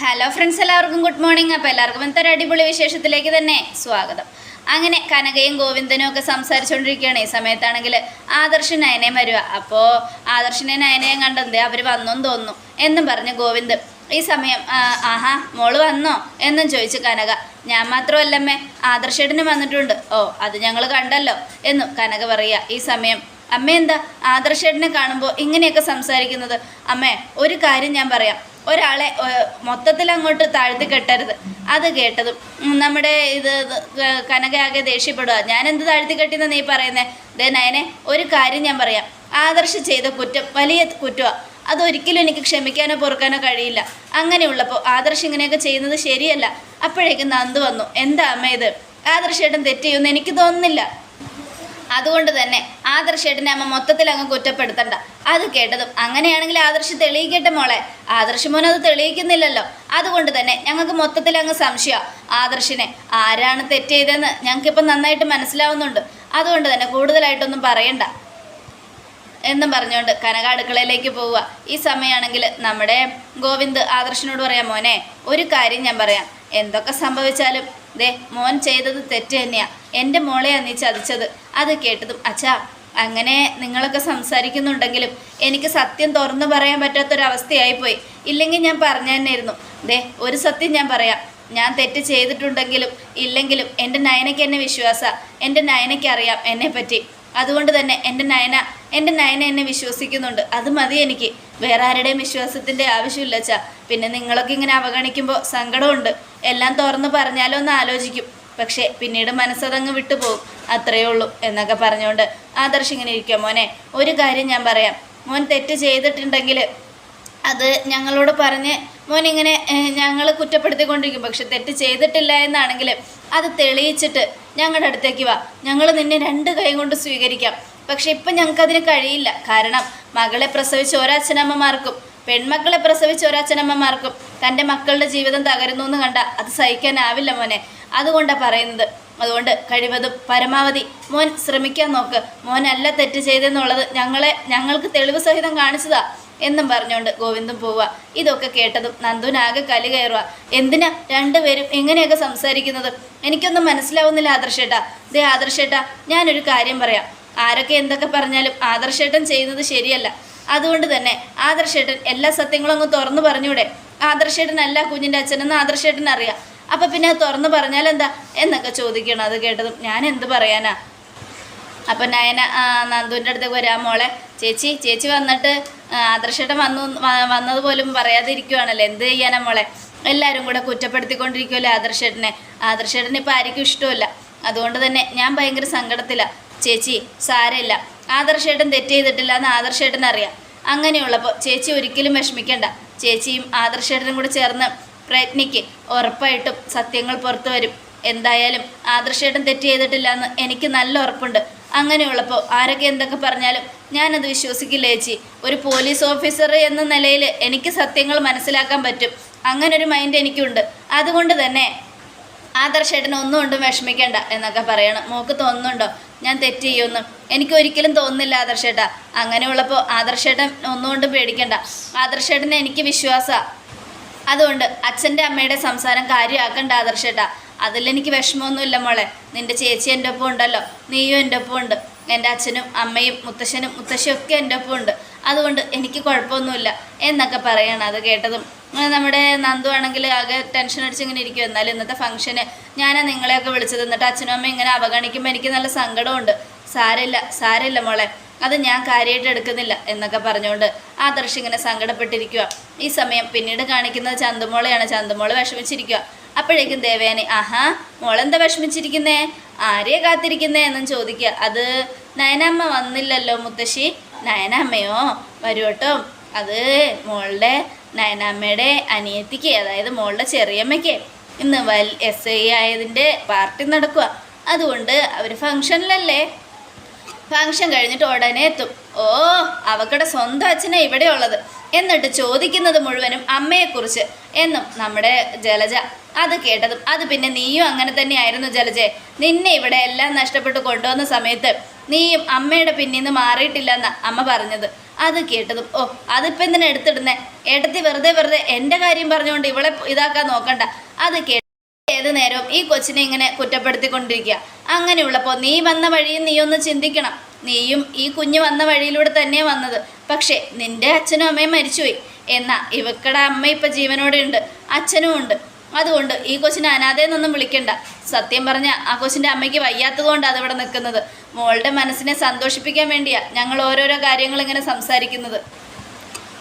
Hello friends എല്ലാവർക്കും good morning അപ്പോൾ എല്ലാവർക്കും ഒരു അടിപൊളി വിശേഷത്തിലേക്ക് തന്നെ സ്വാഗതം. അങ്ങനെ കനകയും ഗോവിന്ദനും ഒക്കെ സംസാരിച്ചുകൊണ്ടിരിക്കുകയാണ്. ഈ സമയത്താണെങ്കിൽ ആദർശ് നയനയും വരിക അപ്പോൾ ആദർശിനെ നയനയും കണ്ടെന്തേ അവർ വന്നെന്ന് തോന്നുന്നു. എന്നും പറഞ്ഞ് ഗോവിന്ദ് ഈ സമയം ആഹാ മോൾ വന്നോ? എന്നും ചോദിച്ചു കനക. ഞാൻ മാത്രമല്ലമ്മേ ആദർശേട്ടനും വന്നിട്ടുണ്ട്. ഓ അത് ഞങ്ങൾ കണ്ടല്ലോ എന്നും കനക പറയുക. ഈ സമയം അമ്മ എന്താ? ആദർശേട്ടനെ കാണുമ്പോൾ ഇങ്ങനെയൊക്കെ സംസാരിക്കുന്നത്? അമ്മേ ഒരു കാര്യം ഞാൻ പറയാം. ഒരാളെ മൊത്തത്തിൽ അങ്ങോട്ട് താഴ്ത്തി കെട്ടരുത്. അത് കേട്ടതും നമ്മുടെ ഇത് കനകയാകെ ദേഷ്യപ്പെടുക. ഞാൻ എന്ത് താഴ്ത്തി കെട്ടിയെന്ന് നീ പറയുന്നേ? ദേ നയനെ ഒരു കാര്യം ഞാൻ പറയാം. ആദർശ് ചെയ്ത കുറ്റം വലിയ കുറ്റമാണ് അതൊരിക്കലും എനിക്ക് ക്ഷമിക്കാനോ പൊറുക്കാനോ കഴിയില്ല. അങ്ങനെയുള്ളപ്പോൾ ആദർശ് ഇങ്ങനെയൊക്കെ ചെയ്യുന്നത് ശരിയല്ല. അപ്പോഴേക്കും നന്ദു വന്നു. എന്താ അമ്മ ഇത്? ആദർശേട്ടൻ തെറ്റ് ചെയ്യുമെന്ന് എനിക്ക് തോന്നുന്നില്ല. അതുകൊണ്ട് തന്നെ ആദർശേട്ടനെ അമ്മ മൊത്തത്തിൽ അങ്ങ് കുറ്റപ്പെടുത്തണ്ട. അത് കേട്ടതും അങ്ങനെയാണെങ്കിൽ ആദർശ് തെളിയിക്കട്ടെ മോളെ. ആദർശ് മോൻ അത് തെളിയിക്കുന്നില്ലല്ലോ. അതുകൊണ്ട് തന്നെ ഞങ്ങൾക്ക് മൊത്തത്തിൽ അങ്ങ് സംശയം. ആദർശിനെ ആരാണ് തെറ്റ് ചെയ്തതെന്ന് ഞങ്ങൾക്കിപ്പം നന്നായിട്ട് മനസ്സിലാവുന്നുണ്ട്. അതുകൊണ്ട് തന്നെ കൂടുതലായിട്ടൊന്നും പറയണ്ട. എന്നും പറഞ്ഞുകൊണ്ട് കനക അടുക്കളയിലേക്ക് പോവുക. ഈ സമയമാണെങ്കിൽ നമ്മുടെ ഗോവിന്ദ് ആദർശിനോട് പറയാം മോനെ ഒരു കാര്യം ഞാൻ പറയാം. എന്തൊക്കെ സംഭവിച്ചാലും ദേ മോൻ ചെയ്തത് തെറ്റ് തന്നെയാ. എന്റെ മോളെയാ നീ ചതിച്ചത്. അത് കേട്ടതും അച്ഛാ അങ്ങനെ നിങ്ങളൊക്കെ സംസാരിക്കുന്നുണ്ടെങ്കിലും എനിക്ക് സത്യം തുറന്നു പറയാൻ പറ്റാത്തൊരവസ്ഥയായിപ്പോയി. ഇല്ലെങ്കിൽ ഞാൻ പറഞ്ഞു ദേ ഒരു സത്യം ഞാൻ പറയാം. ഞാൻ തെറ്റ് ചെയ്തിട്ടുണ്ടെങ്കിലും ഇല്ലെങ്കിലും എന്റെ നയനയ്ക്ക് എന്നെ വിശ്വാസ. എന്റെ നയനയ്ക്ക് അറിയാം എന്നെപ്പറ്റി. അതുകൊണ്ട് തന്നെ എന്റെ നയന എന്റെ നയന എന്നെ വിശ്വസിക്കുന്നുണ്ട്. അത് മതി എനിക്ക്. വേറെ ആരുടെയും വിശ്വാസത്തിന്റെ ആവശ്യമില്ല അച്ഛാ. പിന്നെ നിങ്ങളൊക്കെ ഇങ്ങനെ അവഗണിക്കുമ്പോൾ സങ്കടമുണ്ട്. എല്ലാം തുറന്ന് പറഞ്ഞാലോ എന്ന് ആലോചിക്കും. പക്ഷേ പിന്നീട് മനസ്സതങ്ങ് വിട്ടുപോകും. അത്രയേ ഉള്ളൂ എന്നൊക്കെ പറഞ്ഞുകൊണ്ട് ആദർശ് ഇങ്ങനെ ഇരിക്കുക മോനെ ഒരു കാര്യം ഞാൻ പറയാം. മോൻ തെറ്റ് ചെയ്തിട്ടുണ്ടെങ്കിൽ അത് ഞങ്ങളോട് പറഞ്ഞ് മോൻ ഇങ്ങനെ ഞങ്ങൾ കുറ്റപ്പെടുത്തിക്കൊണ്ടിരിക്കും. പക്ഷെ തെറ്റ് ചെയ്തിട്ടില്ല എന്നാണെങ്കിൽ അത് തെളിയിച്ചിട്ട് ഞങ്ങളുടെ അടുത്തേക്ക് വാ. ഞങ്ങൾ നിന്നെ രണ്ട് കൈ കൊണ്ട് സ്വീകരിക്കാം. പക്ഷെ ഇപ്പം ഞങ്ങൾക്കതിന് കഴിയില്ല. കാരണം മകളെ പ്രസവിച്ച ഒരച്ഛനമ്മമാർക്കും പെൺമക്കളെ പ്രസവിച്ച ഒരച്ഛനമ്മമാർക്കും തന്റെ മക്കളുടെ ജീവിതം തകരുന്നു എന്ന് കണ്ട അത് സഹിക്കാനാവില്ല മോനെ. അതുകൊണ്ടാണ് പറയുന്നത്. അതുകൊണ്ട് കഴിവതും പരമാവധി മോൻ ശ്രമിക്കാൻ നോക്ക്. മോനല്ല തെറ്റ് ചെയ്തെന്നുള്ളത് ഞങ്ങളെ ഞങ്ങൾക്ക് തെളിവ് സഹിതം കാണിച്ചതാ എന്നും പറഞ്ഞുകൊണ്ട് ഗോവിന്ദും പോവുക. ഇതൊക്കെ കേട്ടതും നന്ദുനാകെ കലി കയറുക. എന്തിനാ രണ്ടുപേരും എങ്ങനെയൊക്കെ സംസാരിക്കുന്നത്? എനിക്കൊന്നും മനസ്സിലാവുന്നില്ല ആദർശേട്ടാ. ദേ ആദർശേട്ടാ ഞാനൊരു കാര്യം പറയാം. ആരൊക്കെ എന്തൊക്കെ പറഞ്ഞാലും ആദർശേട്ടൻ ചെയ്യുന്നത് ശരിയല്ല. അതുകൊണ്ട് തന്നെ ആദർശേട്ടൻ എല്ലാ സത്യങ്ങളും അങ്ങ് തുറന്നു പറഞ്ഞൂടെ? ആദർശേട്ടനല്ല കുഞ്ഞിന്റെ അച്ഛനെന്ന് ആദർശേട്ടൻ അറിയാം. അപ്പം പിന്നെ തുറന്നു പറഞ്ഞാൽ എന്താ? എന്നൊക്കെ ചോദിക്കണം. അത് കേട്ടതും ഞാൻ എന്ത് പറയാനാ? അപ്പം നയന നന്ദുവിന്റെ അടുത്തേക്ക് വരാം മോളെ. ചേച്ചി ചേച്ചി വന്നിട്ട് ആദർശേട്ടൻ വന്നു വന്നത് പോലും പറയാതിരിക്കുവാണല്ലോ? എന്ത് ചെയ്യാനാ മോളെ? എല്ലാവരും കൂടെ കുറ്റപ്പെടുത്തിക്കൊണ്ടിരിക്കുമല്ലോ ആദർശേട്ടനെ? ആദർശേട്ടനെ ഇപ്പം ആർക്കും ഇഷ്ടമില്ല അതുകൊണ്ട് തന്നെ ഞാൻ ഭയങ്കര സങ്കടത്തിലാണ് ചേച്ചി സാരമില്ല. ആദർശേട്ടൻ തെറ്റ് ചെയ്തിട്ടില്ല എന്ന് ആദർശേട്ടൻ അറിയാം. അങ്ങനെയുള്ളപ്പോൾ ചേച്ചി ഒരിക്കലും വിഷമിക്കണ്ട. ചേച്ചിയും ആദർശേട്ടനും കൂടെ ചേർന്ന് പ്രയത്നിക്ക്. ഉറപ്പായിട്ടും സത്യങ്ങൾ പുറത്തു വരും. എന്തായാലും ആദർശേട്ടൻ തെറ്റ് ചെയ്തിട്ടില്ല എന്ന് എനിക്ക് നല്ല ഉറപ്പുണ്ട്. അങ്ങനെയുള്ളപ്പോൾ ആരൊക്കെ എന്തൊക്കെ പറഞ്ഞാലും ഞാനത് വിശ്വസിക്കില്ല ചേച്ചി. ഒരു പോലീസ് ഓഫീസർ എന്ന നിലയിൽ എനിക്ക് സത്യങ്ങൾ മനസ്സിലാക്കാൻ പറ്റും. അങ്ങനൊരു മൈൻഡ് എനിക്കുണ്ട്. അതുകൊണ്ട് തന്നെ ആദർശേട്ടൻ ഒന്നും കൊണ്ടും വിഷമിക്കേണ്ട എന്നൊക്കെ പറയണം. മോക്ക് തോന്നുന്നുണ്ടോ? ഞാൻ തെറ്റ് ചെയ്യുമെന്ന്. എനിക്ക് ഒരിക്കലും തോന്നുന്നില്ല ആദർശേട്ടാ. അങ്ങനെയുള്ളപ്പോൾ ആദർശേട്ടൻ ഒന്നുകൊണ്ടും പേടിക്കണ്ട. ആദർശേട്ടനെ എനിക്ക് വിശ്വാസമാണ് അതുകൊണ്ട് അച്ഛന്റെ അമ്മയുടെ സംസാരം കാര്യമാക്കണ്ട ആദർശേട്ടാ. അതിലെനിക്ക് വിഷമമൊന്നുമില്ല മോളെ. നിന്റെ ചേച്ചി എന്റെ ഒപ്പം ഉണ്ടല്ലോ. നീയും എന്റെ ഒപ്പം ഉണ്ട്. എന്റെ അച്ഛനും അമ്മയും മുത്തശ്ശനും മുത്തശ്ശിയൊക്കെ എന്റെ ഒപ്പം ഉണ്ട്. അതുകൊണ്ട് എനിക്ക് കുഴപ്പമൊന്നുമില്ല. എന്നൊക്കെ പറയണം അത് കേട്ടതും. നമ്മുടെ നന്ദു ആണെങ്കിൽ ആകെ ടെൻഷൻ അടിച്ച് ഇങ്ങനെ ഇരിക്കും എന്നാലും ഇന്നത്തെ ഫംഗ്ഷന് ഞാനാ നിങ്ങളെയൊക്കെ വിളിച്ചത്. എന്നിട്ട് അച്ഛനും അമ്മയും ഇങ്ങനെ അവഗണിക്കുമ്പോൾ എനിക്ക് നല്ല സങ്കടമുണ്ട് സാരമില്ല സാരമില്ല മോളെ. അത് ഞാൻ കാര്യമായിട്ട് എടുക്കുന്നില്ല എന്നൊക്കെ പറഞ്ഞുകൊണ്ട് ആദർശ് ഇങ്ങനെ സങ്കടപ്പെട്ടിരിക്കുക ഈ സമയം പിന്നീട് കാണിക്കുന്നത് ചന്തുമോളെയാണ്. ചന്തുമോൾ വിഷമിച്ചിരിക്കുക അപ്പോഴേക്കും ദേവയാനി ആഹാ മോളെന്താ വിഷമിച്ചിരിക്കുന്നേ? ആരെയാ കാത്തിരിക്കുന്നേ? എന്നും ചോദിക്കുക അത് നയനമ്മ വന്നില്ലല്ലോ മുത്തശ്ശി. നയനമ്മയോ? വരുവട്ടോ അത് മോളുടെ നയനമ്മയുടെ അനിയത്തിക്ക് അതായത് മോളുടെ ചെറിയമ്മയ്ക്ക് ഇന്ന് വൽ എസ് ഐ ആയതിന്റെ പാർട്ടി നടക്കുക. അതുകൊണ്ട് അവർ ഫങ്ഷനിലല്ലേ ഫങ്ഷൻ കഴിഞ്ഞിട്ട് ഉടനെ എത്തും. ഓ അവക്കടെ സ്വന്തം അച്ഛനെ ഇവിടെ ഉള്ളത്. എന്നിട്ട് ചോദിക്കുന്നത് മുഴുവനും അമ്മയെക്കുറിച്ച് എന്നും നമ്മുടെ ജലജ. അത് കേട്ടതും അത് പിന്നെ നീയും അങ്ങനെ തന്നെയായിരുന്നു ജലജെ. നിന്നെ ഇവിടെ എല്ലാം നഷ്ടപ്പെട്ട് കൊണ്ടുവന്ന സമയത്ത് നീയും അമ്മയുടെ പിന്നിൽ നിന്ന് മാറിയിട്ടില്ലെന്ന അമ്മ പറഞ്ഞത്. അത് കേട്ടതും ഓ അതിപ്പോൾ എന്തിനാ എടുത്തിടുന്നേ? ഏട്ടത്തി വെറുതെ വെറുതെ എന്റെ കാര്യം പറഞ്ഞുകൊണ്ട് ഇവളെ ഇതാക്കാൻ നോക്കണ്ട. അത് കേട്ട് ഏത് നേരവും ഈ കൊച്ചിനെ ഇങ്ങനെ കുറ്റപ്പെടുത്തിക്കൊണ്ടിരിക്കുക. അങ്ങനെയുള്ളപ്പോൾ നീ വന്ന വഴിയും നീ ഒന്ന് ചിന്തിക്കണം. നീയും ഈ കുഞ്ഞ് വന്ന വഴിയിലൂടെ തന്നെ വന്നത്. പക്ഷേ നിന്റെ അച്ഛനും അമ്മയും മരിച്ചുപോയി. എന്നാ ഇവക്കടെ അമ്മ ഇപ്പം ജീവനോടെ ഉണ്ട് അച്ഛനും ഉണ്ട് അതുകൊണ്ട് ഈ കൊച്ചിനെ അനാഥയെന്നൊന്നും വിളിക്കണ്ട. സത്യം പറഞ്ഞ ആ കൊച്ചിന്റെ അമ്മയ്ക്ക് വയ്യാത്തതുകൊണ്ട് അതിവിടെ നിൽക്കുന്നത്. മോളുടെ മനസ്സിനെ സന്തോഷിപ്പിക്കാൻ വേണ്ടിയാ ഞങ്ങൾ ഓരോരോ കാര്യങ്ങൾ ഇങ്ങനെ സംസാരിക്കുന്നത്.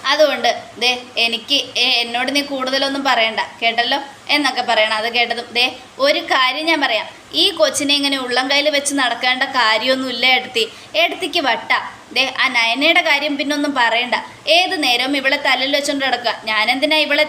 അതുകൊണ്ട് ദേ എനിക്ക് എന്നോട് നീ കൂടുതലൊന്നും പറയണ്ട. കേട്ടല്ലോ? എന്നൊക്കെ പറയണം. അത് കേട്ടതും ദേ ഒരു കാര്യം ഞാൻ പറയാം. ഈ കൊച്ചിനെ ഇങ്ങനെ ഉള്ളം കയ്യിൽ വെച്ച് നടക്കേണ്ട കാര്യമൊന്നുമില്ല എടുത്തി എടുത്തിക്ക് വട്ട. ദേ ആ നയനയുടെ കാര്യം പിന്നെ ഒന്നും പറയണ്ട. ഏത് നേരവും ഇവളെ തലയിൽ വെച്ചോണ്ട് കിടക്കുക ഞാനെന്തിനാ ഇവളെ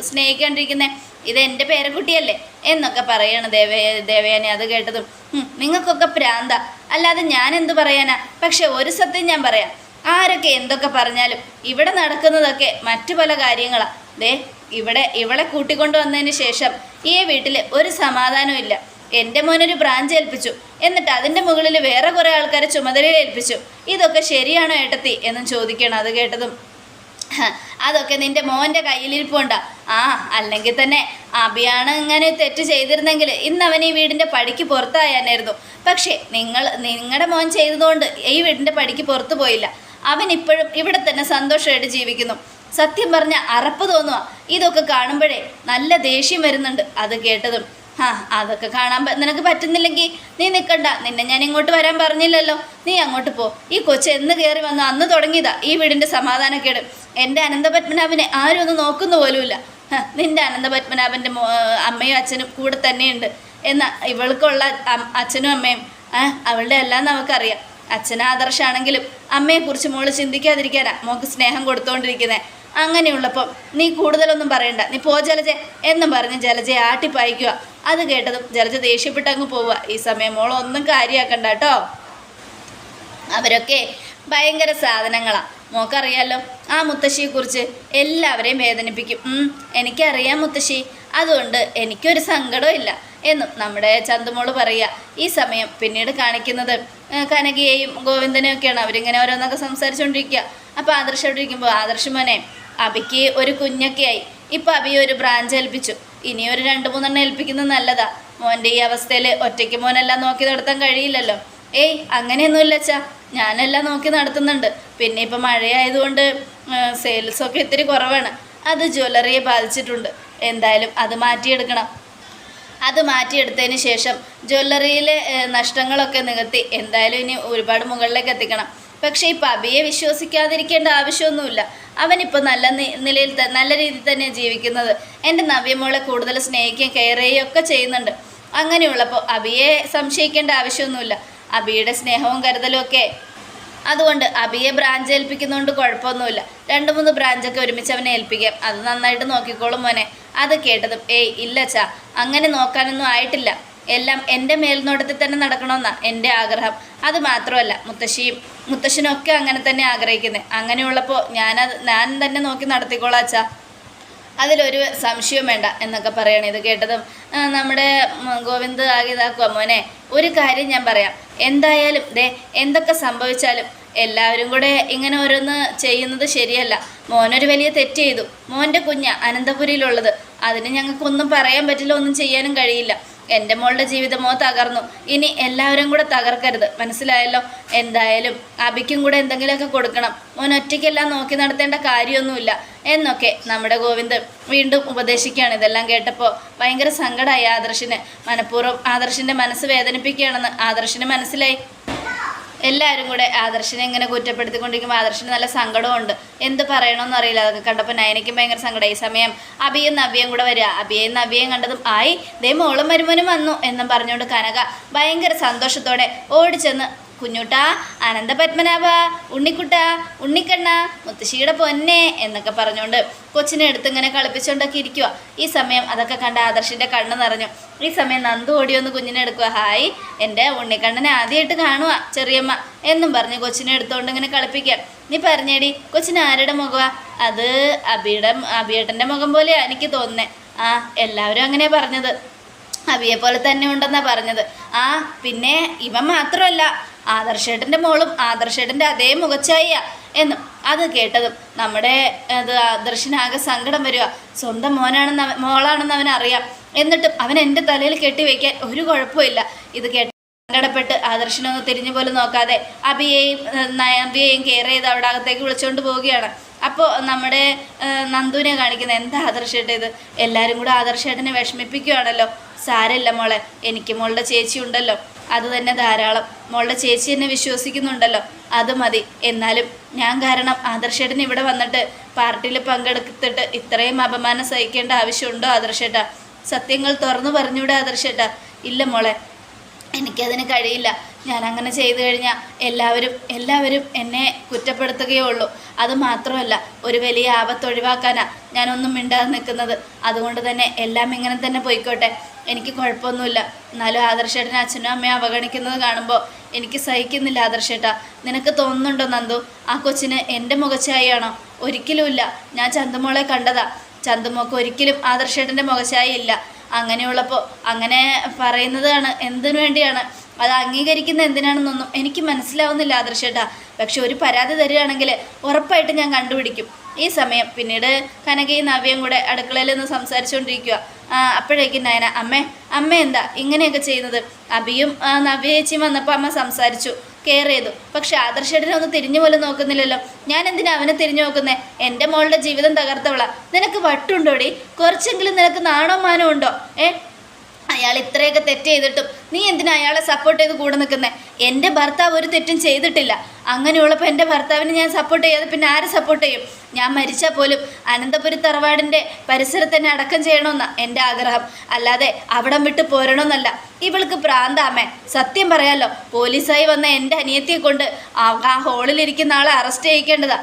സ്നേഹിക്കാണ്ടിരിക്കുന്നത് ഇത് എന്റെ പേരക്കുട്ടിയല്ലേ? എന്നൊക്കെ പറയണം ദേവ ദേവയാനി അത് കേട്ടതും. "ഉം, നിങ്ങൾക്കൊക്കെ പ്രാന്ത. അല്ലാതെ ഞാൻ എന്ത് പറയാനാ? പക്ഷെ ഒരു സത്യം ഞാൻ പറയാം. ആരൊക്കെ എന്തൊക്കെ പറഞ്ഞാലും ഇവിടെ നടക്കുന്നതൊക്കെ മറ്റു പല കാര്യങ്ങളാണ് ദേ ഇവിടെ ഇവളെ കൂട്ടിക്കൊണ്ടു വന്നതിന് ശേഷം ഈ വീട്ടിൽ ഒരു സമാധാനവും ഇല്ല. എന്റെ മോനൊരു ബ്രാഞ്ച് ഏൽപ്പിച്ചു. എന്നിട്ട് അതിന്റെ മുകളിൽ വേറെ കുറേ ആൾക്കാരെ ചുമതലയിൽ ഏൽപ്പിച്ചു. ഇതൊക്കെ ശരിയാണോ ഏട്ടത്തി? എന്നും ചോദിക്കണം. അത് കേട്ടതും അതൊക്കെ നിന്റെ മോന്റെ കയ്യിലിരിപ്പുണ്ട ആ അല്ലെങ്കിൽ തന്നെ അഭിയാണ് ഇങ്ങനെ തെറ്റ് ചെയ്തിരുന്നെങ്കിൽ ഇന്ന് അവൻ ഈ വീടിന്റെ പടിക്ക് പുറത്തായാനായിരുന്നു പക്ഷേ നിങ്ങൾ നിങ്ങളുടെ മോൻ ചെയ്തതുകൊണ്ട് ഈ വീടിന്റെ പടിക്ക് പുറത്തു പോയില്ല. അവൻ ഇപ്പോഴും ഇവിടെ തന്നെ സന്തോഷമായിട്ട് ജീവിക്കുന്നു. സത്യം പറഞ്ഞ അറപ്പ് തോന്നുക ഇതൊക്കെ കാണുമ്പോഴേ നല്ല ദേഷ്യം വരുന്നുണ്ട്. അത് കേട്ടതും ആ അതൊക്കെ കാണാൻ നിനക്ക് പറ്റുന്നില്ലെങ്കിൽ നീ നിൽക്കണ്ട നിന്നെ ഞാൻ ഇങ്ങോട്ട് വരാൻ പറഞ്ഞില്ലല്ലോ. നീ അങ്ങോട്ട് പോ. ഈ കൊച്ച് എന്ന് കയറി വന്നു അന്ന് തുടങ്ങിയതാ ഈ വീടിന്റെ സമാധാനക്കേട്. എന്റെ അനന്തപത്മനാഭനെ ആരും ഒന്ന് നോക്കുന്ന പോലുമില്ല. നിന്റെ അനന്തപത്മനാഭന്റെ അമ്മയും അച്ഛനും കൂടെ തന്നെയുണ്ട്. എന്നാൽ ഇവൾക്കുള്ള അച്ഛനും അമ്മയും അവളുടെ എല്ലാം നമുക്കറിയാം. അച്ഛൻ ആദർശാണെങ്കിലും അമ്മയെക്കുറിച്ച് മോൾ ചിന്തിക്കാതിരിക്കാനാ മോൾക്ക് സ്നേഹം കൊടുത്തുകൊണ്ടിരിക്കുന്നത് അങ്ങനെയുള്ളപ്പം നീ കൂടുതലൊന്നും പറയണ്ട. നീ പോ ജലജ. എന്നും പറഞ്ഞ് ജലജയെ ആട്ടിപ്പായിക്കുക അത് കേട്ടതും ജലജ ദേഷ്യപ്പെട്ട് അങ്ങ് പോവുക. ഈ സമയം മോൾ ഒന്നും കാര്യമാക്കണ്ട കേട്ടോ. അവരൊക്കെ ഭയങ്കര സാധനങ്ങളാണ് മോക്കറിയാലോ? ആ മുത്തശ്ശിയെക്കുറിച്ച് എല്ലാവരെയും വേദനിപ്പിക്കും. എനിക്കറിയാം മുത്തശ്ശി. അതുകൊണ്ട് എനിക്കൊരു സങ്കടവും ഇല്ല എന്നും നമ്മുടെ ചന്തുമോൾ പറയുക ഈ സമയം പിന്നീട് കാണിക്കുന്നത് കനകയെയും ഗോവിന്ദനെയും ഒക്കെയാണ്. അവരിങ്ങനെ ഓരോന്നൊക്കെ സംസാരിച്ചുകൊണ്ടിരിക്കുക അപ്പോൾ ആദർശ് അവിടെ ഇരിക്കുമ്പോൾ ആദർശ് മോനെ അബിക്ക് ഒരു കുഞ്ഞൊക്കെയായി ഇപ്പം അബി ഒരു ബ്രാഞ്ച് ഏൽപ്പിച്ചു. ഇനി ഒരു രണ്ട് മൂന്നെണ്ണം ഏൽപ്പിക്കുന്നത് നല്ലതാ. മോന്റെ ഈ അവസ്ഥയിൽ ഒറ്റയ്ക്ക് മോനെല്ലാം നോക്കി നടത്താൻ കഴിയില്ലല്ലോ. ഏയ് അങ്ങനെയൊന്നുമില്ല അച്ഛാ. ഞാനെല്ലാം നോക്കി നടത്തുന്നുണ്ട്. പിന്നെ ഇപ്പം മഴയായതുകൊണ്ട് സെയിൽസൊക്കെ ഇത്തിരി കുറവാണ്. അത് ജ്വല്ലറിയെ ബാധിച്ചിട്ടുണ്ട്. എന്തായാലും അത് മാറ്റിയെടുക്കണം. അത് മാറ്റിയെടുത്തതിന് ശേഷം ജ്വല്ലറിയിലെ നഷ്ടങ്ങളൊക്കെ നികത്തി എന്തായാലും ഇനി ഒരുപാട് മുകളിലേക്ക് എത്തിക്കണം. പക്ഷേ ഈ അബിയെ വിശ്വസിക്കാതിരിക്കേണ്ട ആവശ്യമൊന്നുമില്ല. അവനിപ്പോൾ നല്ല നിലയിൽ നല്ല രീതിയിൽ തന്നെ ജീവിക്കുന്നത്. എന്റെ നവ്യമോളെ കൂടുതൽ സ്നേഹിക്കുകയും കെയർ ചെയ്യുകയും ഒക്കെ ചെയ്യുന്നുണ്ട്. അങ്ങനെയുള്ളപ്പോൾ അബിയെ സംശയിക്കേണ്ട ആവശ്യമൊന്നുമില്ല. അബിയുടെ സ്നേഹവും കരുതലും ഒക്കെ. അതുകൊണ്ട് അബിയെ ബ്രാഞ്ച് ഏൽപ്പിക്കുന്നതുകൊണ്ട് കുഴപ്പമൊന്നുമില്ല. രണ്ട് മൂന്ന് ബ്രാഞ്ചൊക്കെ ഒരുമിച്ച് അവനെ ഏൽപ്പിക്കാം. അത് നന്നായിട്ട് നോക്കിക്കോളും മോനെ. അത് കേട്ടതും ഏയ് ഇല്ല ചാ അങ്ങനെ നോക്കാനൊന്നും ആയിട്ടില്ല. എല്ലാം എന്റെ മേൽനോട്ടത്തിൽ തന്നെ നടക്കണമെന്നാണ് എന്റെ ആഗ്രഹം. അത് മാത്രമല്ല മുത്തശ്ശിയും മുത്തശ്ശനും ഒക്കെ അങ്ങനെ തന്നെ ആഗ്രഹിക്കുന്നത് അങ്ങനെയുള്ളപ്പോൾ ഞാനത് ഞാൻ തന്നെ നോക്കി നടത്തിക്കോളാം അതിലൊരു സംശയവും വേണ്ട എന്നൊക്കെ പറയണം. ഇത് കേട്ടതും നമ്മുടെ ഗോവിന്ദ് ആകെ മോനെ ഒരു കാര്യം ഞാൻ പറയാം. എന്തായാലും ദേ എന്തൊക്കെ സംഭവിച്ചാലും എല്ലാവരും കൂടെ ഇങ്ങനെ ഓരോന്ന് ചെയ്യുന്നത് ശരിയല്ല. മോനൊരു വലിയ തെറ്റ് ചെയ്തു. മോന്റെ കുഞ്ഞ അനന്തപുരിയിലുള്ളത്. അതിന് ഞങ്ങൾക്കൊന്നും പറയാൻ പറ്റില്ല ഒന്നും ചെയ്യാനും കഴിയില്ല. എന്റെ മോളുടെ ജീവിതമോ തകർന്നു. ഇനി എല്ലാവരും കൂടെ തകർക്കരുത്. മനസ്സിലായല്ലോ? എന്തായാലും അബിക്കും കൂടെ എന്തെങ്കിലുമൊക്കെ കൊടുക്കണം. മോൻ ഒറ്റയ്ക്കെല്ലാം നോക്കി നടത്തേണ്ട കാര്യമൊന്നുമില്ല. എന്നൊക്കെ നമ്മുടെ ഗോവിന്ദ് വീണ്ടും ഉപദേശിക്കുകയാണ്. ഇതെല്ലാം കേട്ടപ്പോൾ ഭയങ്കര സങ്കടമായി ആദർശിന്. മനഃപൂർവം ആദർശിന്റെ മനസ്സ് വേദനിപ്പിക്കുകയാണെന്ന് ആദർശിന് മനസ്സിലായി. എല്ലാവരും കൂടെ ആദർശിനെ ഇങ്ങനെ കുറ്റപ്പെടുത്തിക്കൊണ്ടിരിക്കുമ്പോൾ ആദർശിന് നല്ല സങ്കടമുണ്ട്. എന്ത് പറയണമെന്ന് അറിയില്ല. അതൊക്കെ കണ്ടപ്പോൾ നയനയ്ക്കും ഭയങ്കര സങ്കടം ഈ സമയം അബിയും നവ്യയും കൂടെ വരിക. അബിയെയും നവ്യയും കണ്ടതും ആയി. ദേ മോളും മരുമനും വന്നു എന്നും പറഞ്ഞുകൊണ്ട് കനക ഭയങ്കര സന്തോഷത്തോടെ ഓടിച്ചെന്ന് കുഞ്ഞുട്ടാ അനന്ത പത്മനാഭ ഉണ്ണിക്കുട്ട ഉണ്ണിക്കണ്ണ മുത്തശ്ശിയുടെ പൊന്നെ എന്നൊക്കെ പറഞ്ഞുകൊണ്ട് കൊച്ചിനെ എടുത്ത് ഇങ്ങനെ കളിപ്പിച്ചുകൊണ്ടൊക്കെ ഇരിക്കുക ഈ സമയം അതൊക്കെ കണ്ട ആദർശിന്റെ കണ്ണ് നിറഞ്ഞു. ഈ സമയം നന്ദു വന്ന് കുഞ്ഞിനെ എടുക്കുക ഹായ് എന്റെ ഉണ്ണിക്കണ്ണനെ ആദ്യമായിട്ട് കാണുക ചെറിയമ്മ എന്നും പറഞ്ഞ് കൊച്ചിനെ എടുത്തുകൊണ്ട് ഇങ്ങനെ കളിപ്പിക്കുക നീ പറഞ്ഞേടി കൊച്ചിന് ആരുടെ മുഖമാ അത് അബിയുടെ അബിയേട്ടന്റെ മുഖം പോലെയാ എനിക്ക് തോന്നേ ആ എല്ലാവരും അങ്ങനെയാണ് പറഞ്ഞത്. അവിയെ പോലെ തന്നെ ഉണ്ടെന്നാ പറഞ്ഞത്. ആ പിന്നെ ഇവൻ മാത്രമല്ല. ആദർശേട്ടന്റെ മോളും ആദർശേട്ടന്റെ അതേ മുഖച്ചായ എന്നും അത് കേട്ടതും നമ്മുടെ അത് ആദർശനാകെ സങ്കടം വരിക സ്വന്തം മോനാണെന്ന് മോളാണെന്ന് അവനറിയാം. എന്നിട്ടും അവൻ എന്റെ തലയിൽ കെട്ടി വയ്ക്കാൻ ഒരു കുഴപ്പമില്ല ഇത് കേട്ട സങ്കടപ്പെട്ട് ആദർശനൊന്ന് തിരിഞ്ഞു പോലും നോക്കാതെ അബിയെയും നയമ്പിയെയും കെയർ ചെയ്ത് അവിടെ അകത്തേക്ക് വിളിച്ചുകൊണ്ട് പോവുകയാണ്. അപ്പോൾ നമ്മുടെ നന്ദുവിനെ കാണിക്കുന്ന എന്താ ആദർശേട്ട ഇത്? എല്ലാവരും കൂടെ ആദർശേട്ടനെ വിഷമിപ്പിക്കുകയാണല്ലോ സാരല്ല മോളെ എനിക്ക് മോളുടെ ചേച്ചി ഉണ്ടല്ലോ. അത് തന്നെ ധാരാളം. മോളുടെ ചേച്ചി എന്നെ വിശ്വസിക്കുന്നുണ്ടല്ലോ. അത് മതി. എന്നാലും ഞാൻ കാരണം ആദർശേട്ടൻ ഇവിടെ വന്നിട്ട് പാർട്ടിയിൽ പങ്കെടുത്തിട്ട് ഇത്രയും അപമാനം സഹിക്കേണ്ട ആവശ്യമുണ്ടോ ആദർശേട്ട സത്യങ്ങൾ തുറന്നു പറഞ്ഞൂടെ ആദർശേട്ട ഇല്ല മോളെ എനിക്കതിന് കഴിയില്ല. ഞാൻ അങ്ങനെ ചെയ്തു കഴിഞ്ഞാൽ എല്ലാവരും എല്ലാവരും എന്നെ കുറ്റപ്പെടുത്തുകയേ ഉള്ളൂ അത് മാത്രമല്ല ഒരു വലിയ ആപത്ത് ഒഴിവാക്കാനാണ് ഞാനൊന്നും മിണ്ടാതെ നിൽക്കുന്നത്. അതുകൊണ്ട് തന്നെ എല്ലാം ഇങ്ങനെ തന്നെ പോയിക്കോട്ടെ. എനിക്ക് കുഴപ്പമൊന്നുമില്ല. എന്നാലും ആദർശേട്ടനെ അച്ഛനും അമ്മയും അവഗണിക്കുന്നത് കാണുമ്പോൾ എനിക്ക് സഹിക്കുന്നില്ല ആദർശേട്ടാ. നിനക്ക് തോന്നുന്നുണ്ടോ നന്ദു? ആ കൊച്ചിന് എന്റെ മുഖച്ചായിയാണോ ഒരിക്കലുമില്ല. ഞാൻ ചന്തുമോളെ കണ്ടതാ. ചന്തുമോക്ക് ഒരിക്കലും ആദർശേട്ടന്റെ മുഖച്ഛായ ഇല്ല. അങ്ങനെയുള്ളപ്പോൾ അങ്ങനെ പറയുന്നതാണ്. എന്തിനു വേണ്ടിയാണ്? അത് അംഗീകരിക്കുന്ന എന്തിനാണെന്നൊന്നും എനിക്ക് മനസ്സിലാവുന്നില്ല ആദർശേട്ടാ പക്ഷെ ഒരു പരാതി തരികയാണെങ്കിൽ ഉറപ്പായിട്ട് ഞാൻ കണ്ടുപിടിക്കും. ഈ സമയം പിന്നീട് കനകയും നവ്യയും കൂടെ അടുക്കളയിൽ നിന്ന് സംസാരിച്ചുകൊണ്ടിരിക്കുക. അപ്പോഴേക്കും നയന അമ്മേ അമ്മ എന്താ ഇങ്ങനെയൊക്കെ ചെയ്യുന്നത്? അബിയും നവ്യേച്ചിയും വന്നപ്പോൾ അമ്മ സംസാരിച്ചു കെയർ ചെയ്തു. പക്ഷെ ആദർശേട്ടനെ ഒന്ന് തിരിഞ്ഞു പോലും നോക്കുന്നില്ലല്ലോ. ഞാൻ എന്തിനാ അവനെ തിരിഞ്ഞു നോക്കുന്നേ? എന്റെ മോളുടെ ജീവിതം തകർത്തവളാ. നിനക്ക് വട്ടുണ്ടോടി? കുറച്ചെങ്കിലും നിനക്ക് നാണോ മാനോ ഉണ്ടോ? ഏ? അയാൾ ഇത്രയൊക്കെ തെറ്റ് ചെയ്തിട്ടും നീ എന്തിനാ അയാളെ സപ്പോർട്ട് ചെയ്ത് കൂടെ നിൽക്കുന്നേ? എന്റെ ഭർത്താവ് ഒരു തെറ്റും ചെയ്തിട്ടില്ല. അങ്ങനെയുള്ളപ്പോൾ എന്റെ ഭർത്താവിനെ ഞാൻ സപ്പോർട്ട് ചെയ്യാതെ പിന്നെ ആരെ സപ്പോർട്ട് ചെയ്യും? ഞാൻ മരിച്ചാൽ പോലും അനന്തപുരി തറവാടിന്റെ പരിസരത്ത് തന്നെ അടക്കം ചെയ്യണമെന്നാണ് എന്റെ ആഗ്രഹം. അല്ലാതെ അവിടം വിട്ട് പോരണമെന്നല്ല ഇവൾക്ക് പ്രാന്താമേ സത്യം പറയാലോ പോലീസായി വന്ന എന്റെ അനിയത്തിയെ കൊണ്ട് ആ ഹോളിലിരിക്കുന്ന ആളെ അറസ്റ്റ് ചെയ്യിക്കേണ്ടതാ.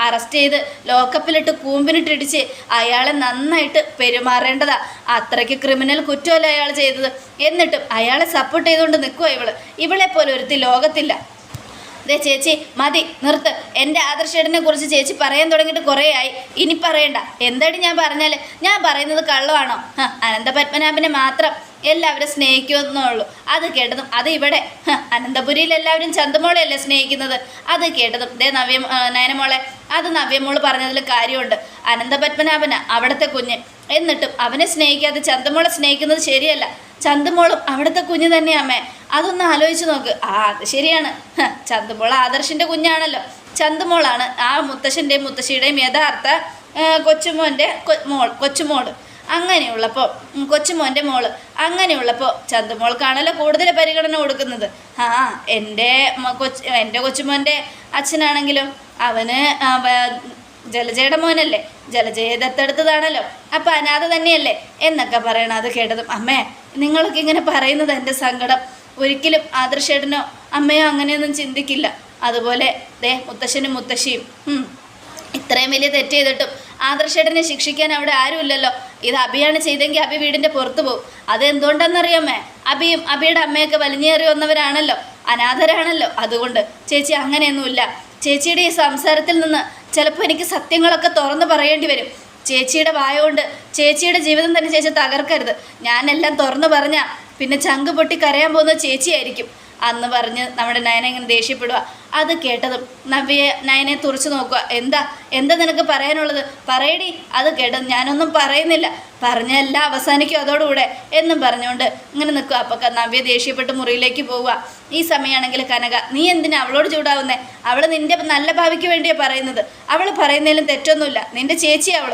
അറസ്റ്റ് ചെയ്ത് ലോക്കപ്പിലിട്ട് കൂമ്പിനിട്ടിടിച്ച് അയാളെ നന്നായിട്ട് പെരുമാറേണ്ടതാ. അത്രയ്ക്ക് ക്രിമിനൽ കുറ്റമല്ല അയാൾ ചെയ്തത്. എന്നിട്ടും അയാളെ സപ്പോർട്ട് ചെയ്തുകൊണ്ട് നിൽക്കുക ഇവൾ. ഇവളെ പോലെ ഒരുത്തി ലോകത്തില്ല. ദേ ചേച്ചി മതി നിർത്ത്. എന്റെ ആദർശേട്ടനെ കുറിച്ച് ചേച്ചി പറയാൻ തുടങ്ങിയിട്ട് കുറേ ആയി. ഇനി പറയണ്ട. എന്തായിട്ട് ഞാൻ പറഞ്ഞാൽ ഞാൻ പറയുന്നത് കള്ളമാണോ? അനന്തപത്മനാഭനെ മാത്രം എല്ലാവരും സ്നേഹിക്കുമെന്നുള്ളൂ. അത് കേട്ടതും അത് ഇവിടെ. അനന്തപുരിയിൽ എല്ലാവരും ചന്തമോളെയല്ലേ സ്നേഹിക്കുന്നത്? അത് കേട്ടതും. ദേ നവ്യ നയനമോളെ അത് നവ്യമോൾ പറഞ്ഞതിൽ കാര്യമുണ്ട്. അനന്തപത്മനാഭന അവിടുത്തെ കുഞ്ഞ്. എന്നിട്ടും അവനെ സ്നേഹിക്കാതെ ചന്തമോളെ സ്നേഹിക്കുന്നത് ശരിയല്ല. ചന്തമോളും അവിടുത്തെ കുഞ്ഞ് തന്നെയാമേ അതൊന്ന് ആലോചിച്ച് നോക്ക്. ആ അത് ശരിയാണ്. ചന്തുമോൾ ആദർശിന്റെ കുഞ്ഞാണല്ലോ. ചന്തമോളാണ് ആ മുത്തശ്ശന്റെയും മുത്തശ്ശിയുടെയും യഥാർത്ഥ കൊച്ചുമോന്റെ മോൾ കൊച്ചുമോൾ അങ്ങനെയുള്ളപ്പോൾ കൊച്ചുമോന്റെ മോൾ. അങ്ങനെയുള്ളപ്പോൾ ചന്തമോൾക്കാണല്ലോ കൂടുതൽ പരിഗണന കൊടുക്കുന്നത്. ആ എന്റെ കൊച്ചു എന്റെ കൊച്ചുമോന്റെ അച്ഛനാണെങ്കിലും അവന് ജലജയുടെ മോനല്ലേ? ജലജയെ ദത്തെടുത്തതാണല്ലോ. അപ്പം അനാഥ തന്നെയല്ലേ? എന്നൊക്കെ പറയണം അത് കേട്ടതും. അമ്മേ നിങ്ങളൊക്കെ ഇങ്ങനെ പറയുന്നത് എന്റെ സങ്കടം. ഒരിക്കലും ആദർശേട്ടനോ അമ്മയോ അങ്ങനെയൊന്നും ചിന്തിക്കില്ല. അതുപോലെ ദേ മുത്തശ്ശനും മുത്തശ്ശിയും. ഇത്രയും വലിയ തെറ്റ് ചെയ്തിട്ടും ആദർശേട്ടനെ ശിക്ഷിക്കാൻ അവിടെ ആരുമില്ലല്ലോ. ഇത് അബിയാണ് ചെയ്തെങ്കിൽ അബി വീടിന്റെ പുറത്തു പോകും അതെന്തുകൊണ്ടെന്നറിയാമേ? അബിയും അബിയുടെ അമ്മയൊക്കെ വലിഞ്ഞേറി വന്നവരാണല്ലോ. അനാഥരാണല്ലോ. അതുകൊണ്ട് ചേച്ചി അങ്ങനെയൊന്നുമില്ല. ചേച്ചിയുടെ ഈ സംസാരത്തിൽ നിന്ന് ചിലപ്പോൾ എനിക്ക് സത്യങ്ങളൊക്കെ തുറന്നു പറയേണ്ടി വരും. ചേച്ചിയുടെ വായ കൊണ്ട് ചേച്ചിയുടെ ജീവിതം തന്നെ ചേച്ചി തകർക്കരുത്. ഞാനെല്ലാം തുറന്നു പറഞ്ഞാൽ പിന്നെ ചങ്ക് പൊട്ടി കരയാൻ പോകുന്ന ചേച്ചിയായിരിക്കും. അന്ന് പറഞ്ഞ് നമ്മുടെ നയന ഇങ്ങനെ ദേഷ്യപ്പെടുക. അത് കേട്ടതും നവ്യെ നയനെ തുറച്ചു നോക്കുക. എന്താ? എന്താ നിനക്ക് പറയാനുള്ളത്? പറയടി. അത് കേട്ടത് ഞാനൊന്നും പറയുന്നില്ല. പറഞ്ഞ എല്ലാം അവസാനിക്കും അതോടുകൂടെ എന്നും പറഞ്ഞുകൊണ്ട് ഇങ്ങനെ നിൽക്കുക. അപ്പം നവ്യ ദേഷ്യപ്പെട്ട് മുറിയിലേക്ക് പോവുക. ഈ സമയമാണെങ്കിൽ കനക നീ എന്തിനാ അവളോട് ചൂടാവുന്നേ? അവൾ നിന്റെ നല്ല ഭാവിക്ക് വേണ്ടിയാണ് പറയുന്നത്. അവൾ പറയുന്നതിലും തെറ്റൊന്നുമില്ല. നിന്റെ ചേച്ചി അവൾ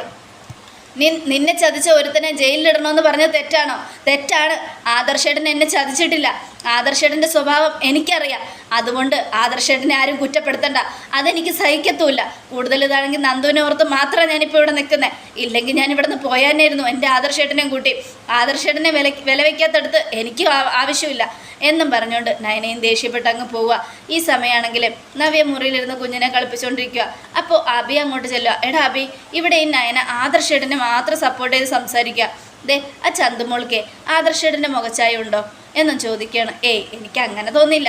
നിന്നെ ചതിച്ച ഒരുത്തനെ ജയിലിലിടണമെന്ന് പറഞ്ഞത് തെറ്റാണോ? തെറ്റാണ്. ആദർശേട്ടൻ എന്നെ ചതിച്ചിട്ടില്ല. ആദർശേട്ടന്റെ സ്വഭാവം എനിക്കറിയാം. അതുകൊണ്ട് ആദർശേട്ടനെ ആരും കുറ്റപ്പെടുത്തണ്ട. അതെനിക്ക് സഹിക്കത്തുമില്ല കൂടുതൽ ഇതാണെങ്കിൽ നന്ദുവിനെ ഓർത്ത് മാത്രമാണ് ഞാനിപ്പോൾ ഇവിടെ നിൽക്കുന്നത് ഇല്ലെങ്കിൽ ഞാൻ ഇവിടെ നിന്ന് പോയാനായിരുന്നു എന്റെ ആദർശേട്ടനെയും കൂട്ടി. ആദർശേട്ടനെ വില വില വയ്ക്കാത്തടുത്ത് എനിക്ക് ആവശ്യമില്ല. എന്നും പറഞ്ഞുകൊണ്ട് നയനയും ദേഷ്യപ്പെട്ട് അങ്ങ് പോവുക. ഈ സമയമാണെങ്കിൽ നവ്യ മുറിയിലിരുന്ന് കുഞ്ഞിനെ കളിപ്പിച്ചുകൊണ്ടിരിക്കുക അപ്പോൾ അബി അങ്ങോട്ട് ചെല്ലുക. എടാ അബി ഇവിടെ ഈ നയന ആദർശേട്ടനെ മാത്രം സപ്പോർട്ട് ചെയ്ത് സംസാരിക്കുക. ദേ ആ ചന്തുമോൾക്ക് ആദർശേടന്റെ മുഖച്ചായ ഉണ്ടോ എന്നും ചോദിക്കുകയാണ്. ഏയ് എനിക്ക് അങ്ങനെ തോന്നില്ല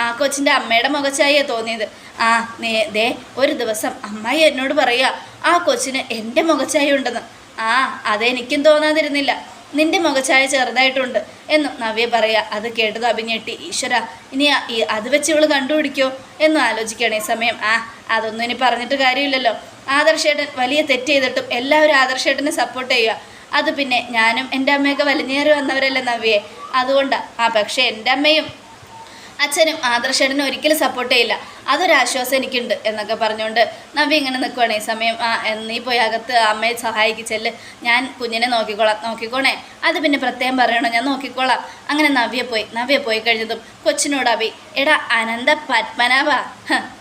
ആ കൊച്ചിന്റെ അമ്മയുടെ മുഖച്ചായ തോന്നിയത്. ആ നേ ദേ ഒരു ദിവസം അമ്മായി എന്നോട് പറയുക ആ കൊച്ചിന് എന്റെ മുഖച്ചായ ഉണ്ടെന്ന് ആ അതെനിക്കും തോന്നാതിരുന്നില്ല. നിന്റെ മുഖച്ചായ ചെറുതായിട്ടുണ്ട് എന്നും നവ്യ പറയുക അത് കേട്ടത് അഭിഞ്ഞെട്ടി ഈശ്വര ഇനി ഈ അത് വെച്ച് ഇവൾ കണ്ടുപിടിക്കോ എന്നും ആലോചിക്കുകയാണ് ഈ സമയം. ആ അതൊന്നും ഇനി പറഞ്ഞിട്ട് കാര്യമില്ലല്ലോ. ആദർശേട്ടൻ വലിയ തെറ്റ് ചെയ്തിട്ടും എല്ലാവരും ആദർശേട്ടനെ സപ്പോർട്ട് ചെയ്യുക. അത് പിന്നെ ഞാനും എന്റെ അമ്മയൊക്കെ വലിഞ്ഞേറി വന്നവരല്ലേ നവ്യേ? അതുകൊണ്ടാണ് ആ പക്ഷേ എന്റെ അമ്മയും അച്ഛനും ആദർശനും ഒരിക്കലും സപ്പോർട്ട് ചെയ്യില്ല. അതൊരാശ്വാസം എനിക്കുണ്ട് എന്നൊക്കെ പറഞ്ഞുകൊണ്ട് നവ്യ ഇങ്ങനെ നിൽക്കുവാണ്. ഈ സമയം ആ നീ പോയി അകത്ത് അമ്മയെ സഹായിക്കിച്ചെല്ല്. ഞാൻ കുഞ്ഞിനെ നോക്കിക്കോളാം നോക്കിക്കോണേ. അത് പിന്നെ പ്രത്യേകം പറയണോ? ഞാൻ നോക്കിക്കോളാം. അങ്ങനെ നവ്യ പോയി. നവ്യ പോയി കഴിഞ്ഞതും കൊച്ചിനോട് അഭി എടാ അനന്ത പത്മനാഭ.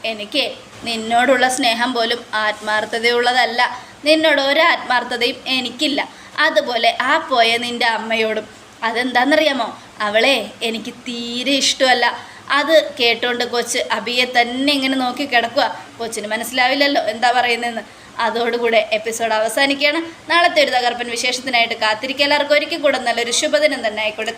എനിക്ക് നിന്നോടുള്ള സ്നേഹം പോലും ആത്മാർത്ഥതയുള്ളതല്ല. നിന്നോട് ഒരു ആത്മാർത്ഥതയും എനിക്കില്ല. അതുപോലെ ആ പോയ നിന്റെ അമ്മയോടും അതെന്താണെന്നറിയാമോ അവളെ എനിക്ക് തീരെ ഇഷ്ടമല്ല. അത് കേട്ടോണ്ട് കൊച്ച് അബിയെ തന്നെ ഇങ്ങനെ നോക്കി കിടക്കുക കൊച്ചിന് മനസ്സിലാവില്ലല്ലോ എന്താ പറയുന്നതെന്ന് അതോടുകൂടെ എപ്പിസോഡ് അവസാനിക്കുകയാണ്. നാളത്തെ ഒരു തകർപ്പൻ വിശേഷത്തിനായിട്ട് കാത്തിരിക്കുക. എല്ലാവർക്കും ഒരിക്കൽ കൂടെ നല്ലൊരു ശുഭദിനം തന്നെ ആയിക്കോട്ടെ